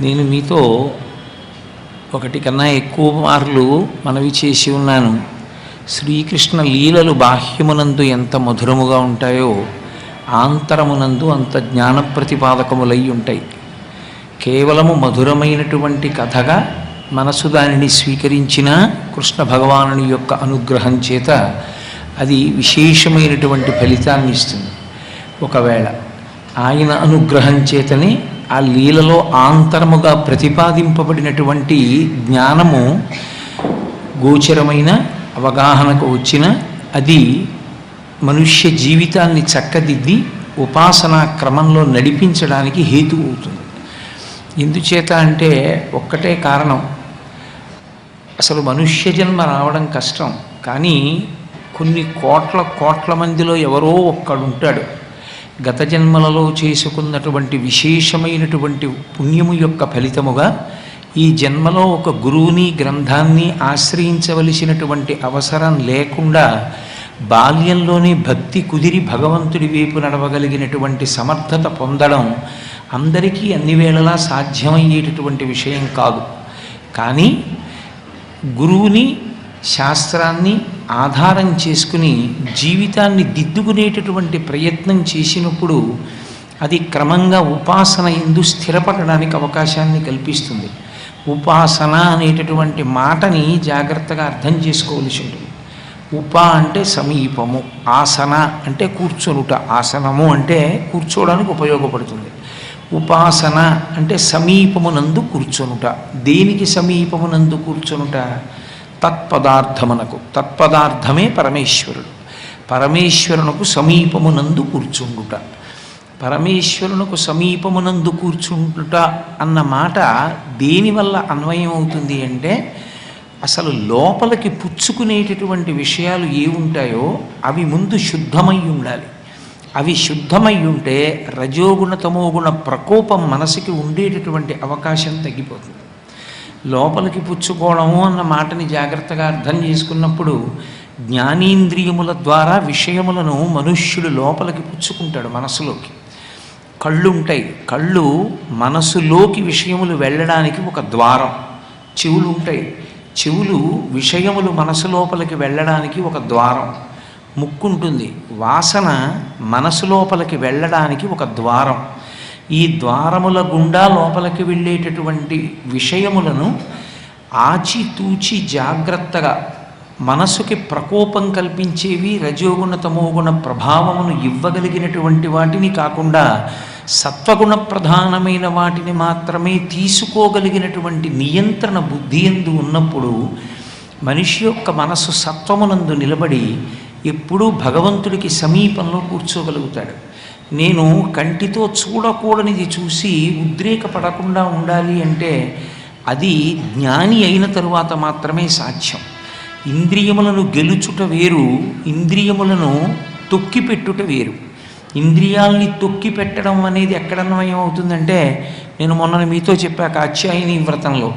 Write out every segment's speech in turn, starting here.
నేను మీతో ఒకటి కన్నా ఎక్కువ మార్లు మనవి చేసి ఉన్నాను. శ్రీకృష్ణ లీలలు బాహ్యమునందు ఎంత మధురముగా ఉంటాయో ఆంతరమునందు అంత జ్ఞాన ప్రతిపాదకములై ఉంటాయి. కేవలము మధురమైనటువంటి కథగా మనసు దానిని స్వీకరించిన కృష్ణ భగవానుని యొక్క అనుగ్రహం చేత అది విశేషమైనటువంటి ఫలితాన్ని ఇస్తుంది. ఒకవేళ ఆయన అనుగ్రహం చేతనే ఆ లీలలో ఆంతరముగా ప్రతిపాదింపబడినటువంటి జ్ఞానము గోచరమైన అవగాహనకు వచ్చిన అది మనుష్య జీవితాన్ని చక్కదిద్ది ఉపాసనా క్రమంలో నడిపించడానికి హేతు అవుతుంది. ఎందుచేత అంటే ఒక్కటే కారణం. అసలు మనుష్య జన్మ రావడం కష్టం. కానీ కొన్ని కోట్ల కోట్ల మందిలో ఎవరో ఒక్కడుంటాడు. గత జన్మలలో చేసుకున్నటువంటి విశేషమైనటువంటి పుణ్యము యొక్క ఫలితముగా ఈ జన్మలో ఒక గురువుని గ్రంథాన్ని ఆశ్రయించవలసినటువంటి అవసరం లేకుండా బాల్యంలోనే భక్తి కుదిరి భగవంతుడి వైపు నడవగలిగినటువంటి సమర్థత పొందడం అందరికీ అన్ని వేళలా సాధ్యమయ్యేటటువంటి విషయం కాదు. కానీ గురువుని శాస్త్రాన్ని ఆధారం చేసుకుని జీవితాన్ని దిద్దుకునేటటువంటి ప్రయత్నం చేసినప్పుడు అది క్రమంగా ఉపాసన ఎందు స్థిరపడడానికి అవకాశాన్ని కల్పిస్తుంది. ఉపాసన అనేటటువంటి మాటని జాగ్రత్తగా అర్థం చేసుకోవలసి ఉంటుంది. ఉప అంటే సమీపము ఆసన అంటే కూర్చొనుట ఆసనము అంటే కూర్చోవడానికి ఉపయోగపడుతుంది. ఉపాసన అంటే సమీపమునందు కూర్చొనుట. దేనికి సమీపమునందు కూర్చొనుట? తత్పదార్థమునకు తత్పదార్థమే పరమేశ్వరుడు. పరమేశ్వరునకు సమీపమునందు కూర్చుండుట. పరమేశ్వరునకు సమీపమునందు కూర్చుంటుట అన్న మాట దేనివల్ల అన్వయం అవుతుంది అంటే అసలు లోపలికి పుచ్చుకునేటటువంటి విషయాలు ఏ ఉంటాయో అవి ముందు శుద్ధమై ఉండాలి. అవి శుద్ధమై ఉంటే రజోగుణ తమోగుణ ప్రకోపం మనసుకి ఉండేటటువంటి అవకాశం తగ్గిపోతుంది. లోపలికి పుచ్చుకోవడము అన్న మాటని జాగ్రత్తగా అర్థం చేసుకున్నప్పుడు జ్ఞానేంద్రియముల ద్వారా విషయములను మనుష్యుడు లోపలికి పుచ్చుకుంటాడు మనసులోకి. కళ్ళు ఉంటాయి కళ్ళు మనసులోకి విషయములు వెళ్ళడానికి ఒక ద్వారం. చెవులు ఉంటాయి చెవులు విషయములు మనసు లోపలికి వెళ్ళడానికి ఒక ద్వారం. ముక్కుంటుంది. వాసన మనసు లోపలికి వెళ్ళడానికి ఒక ద్వారం. ఈ ద్వారముల గుండా లోపలికి వెళ్ళేటటువంటి విషయములను ఆచితూచి జాగ్రత్తగా మనసుకి ప్రకోపం కల్పించేవి రజోగుణ తమోగుణ ప్రభావమును ఇవ్వగలిగినటువంటి వాటిని కాకుండా సత్వగుణ ప్రధానమైన వాటిని మాత్రమే తీసుకోగలిగినటువంటి నియంత్రణ బుద్ధి ఎందు ఉన్నప్పుడు మనిషి యొక్క మనసు సత్వమునందు నిలబడి ఎప్పుడూ భగవంతుడికి సమీపంలో కూర్చోగలుగుతాడు. నేను కంటితో చూడకూడనిది చూసి ఉద్రేకపడకుండా ఉండాలి అంటే అది జ్ఞాని అయిన తరువాత మాత్రమే సాధ్యం. ఇంద్రియములను గెలుచుట వేరు ఇంద్రియములను తొక్కిపెట్టుట వేరు. ఇంద్రియాల్ని తొక్కి పెట్టడం అనేది ఎక్కడన్వయమవుతుందంటే నేను మొన్న మీతో చెప్పాక అత్యాయని వ్రతంలో.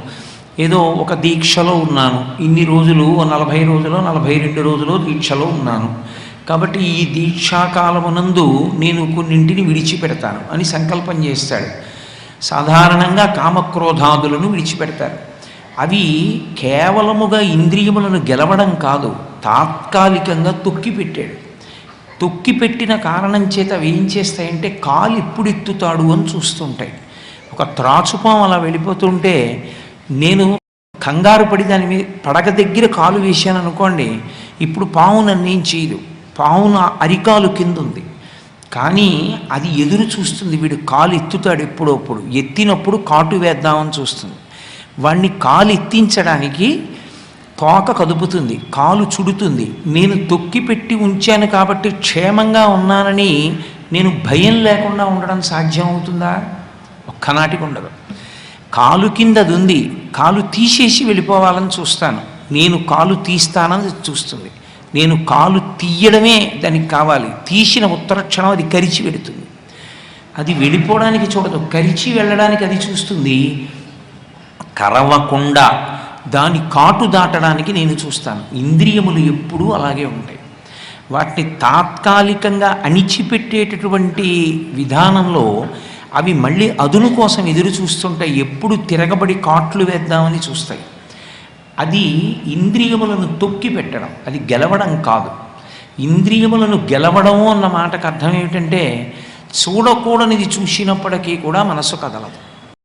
ఏదో ఒక దీక్షలో ఉన్నాను. ఇన్ని రోజులు ఓ నలభై రోజులు నలభై రెండు రోజులు దీక్షలో ఉన్నాను. కాబట్టి ఈ దీక్షాకాలమునందు నేను కొన్నింటిని విడిచిపెడతాను అని సంకల్పం చేస్తాడు. సాధారణంగా కామక్రోధాదులను విడిచిపెడతారు. అవి కేవలముగా ఇంద్రియములను గెలవడం కాదు తాత్కాలికంగా తొక్కిపెట్టాడు. తొక్కిపెట్టిన కారణం చేత అవి ఏం చేస్తాయంటే కాలు ఎప్పుడెత్తుతాడు అని చూస్తుంటాయి. ఒక త్రాచుపాం అలా వెళ్ళిపోతుంటే నేను కంగారు పడి దాని మీద పడగ దగ్గర కాలు వేశాను అనుకోండి ఇప్పుడు పాము నన్ను ఏం చేయదు. పావున అరికాలు కింద ఉంది కానీ అది ఎదురు చూస్తుంది. వీడు కాలు ఎత్తుతాడు ఎప్పుడప్పుడు. ఎత్తినప్పుడు కాటు వేద్దామని చూస్తుంది. వాడిని కాలు ఎత్తించడానికి తోక కదుపుతుంది. కాలు చుడుతుంది. నేను తొక్కి పెట్టి ఉంచాను కాబట్టి క్షేమంగా ఉన్నానని నేను భయం లేకుండా ఉండడం సాధ్యం అవుతుందా ఒక్కనాటికి ఉండదు కాలు కింద అది ఉంది కాలు తీసేసి వెళ్ళిపోవాలని చూస్తాను. నేను కాలు తీస్తానని చూస్తుంది. నేను కాలు తీయడమే దానికి కావాలి. తీసిన ఉత్తర క్షణం అది కరిచి పెడుతుంది అది వెళ్ళిపోవడానికి చూడదు. కరిచి వెళ్ళడానికి అది చూస్తుంది. కరవకుండా దాని కాటు దాటడానికి నేను చూస్తాను. ఇంద్రియములు ఎప్పుడూ అలాగే ఉంటాయి. వాటిని తాత్కాలికంగా అణిచిపెట్టేటటువంటి విధానంలో అవి మళ్ళీ అదును కోసం ఎదురు చూస్తుంటాయి. ఎప్పుడు తిరగబడి కాట్లు వేద్దామని చూస్తాయి. అది ఇంద్రియములను తొక్కి పెట్టడం అది గెలవడం కాదు. ఇంద్రియములను గెలవడం అన్న మాటకు అర్థం ఏమిటంటే చూడకూడనిది చూసినప్పటికీ కూడా మనసు కదలదు.